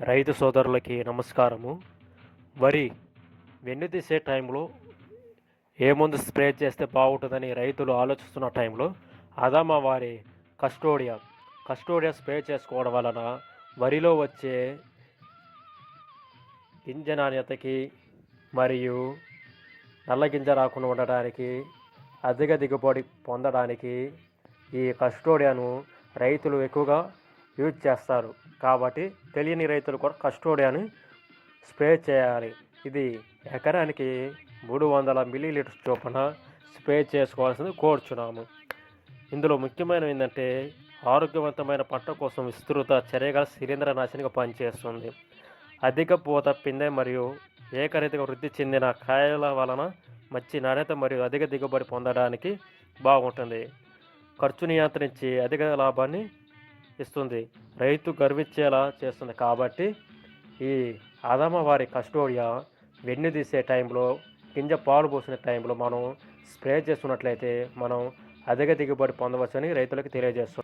రైతు సోదరులకి నమస్కారము. వరి వెన్ను తీసే టైంలో ఏ ముందు స్ప్రే చేస్తే బాగుంటుందని రైతులు ఆలోచిస్తున్న టైంలో అదమ వారి కస్టోడియా కస్టోడియా స్ప్రే చేసుకోవడం వలన వరిలో వచ్చే గింజ నాణ్యతకి మరియు నల్ల గింజ రాకుండా ఉండడానికి అధిక దిగుబడి పొందడానికి ఈ కస్టోడియాను రైతులు ఎక్కువగా యూజ్ చేస్తారు. కాబట్టి తెలియని రైతులు కూడా కస్టోడియాని స్ప్రే చేయాలి. ఇది ఎకరానికి మూడు వందల మిల్లీలీటర్స్ చొప్పున స్ప్రే చేసుకోవాల్సింది కోరుచున్నాము. ఇందులో ముఖ్యమైనవి ఏంటంటే ఆరోగ్యవంతమైన పంట కోసం విస్తృత చర్యగల శిలీంద్ర నాశనిగా పనిచేస్తుంది. అధిక పూత పిందె మరియు ఏకరీతిగా వృద్ధి చెందిన కాయల వలన మంచి నాణ్యత మరియు అధిక దిగుబడి పొందడానికి బాగుంటుంది. ఖర్చు నియంత్రించి అధిక లాభాన్ని ఇస్తుంది. రైతు గర్వించేలా చేస్తుంది. కాబట్టి ఈ అదమ వారి కస్టోడియా వెన్ను తీసే టైంలో గింజ పాలు పోసిన టైంలో మనం స్ప్రే చేస్తున్నట్లయితే మనం అధిక దిగుబడి పొందవచ్చని రైతులకు తెలియజేస్తుంది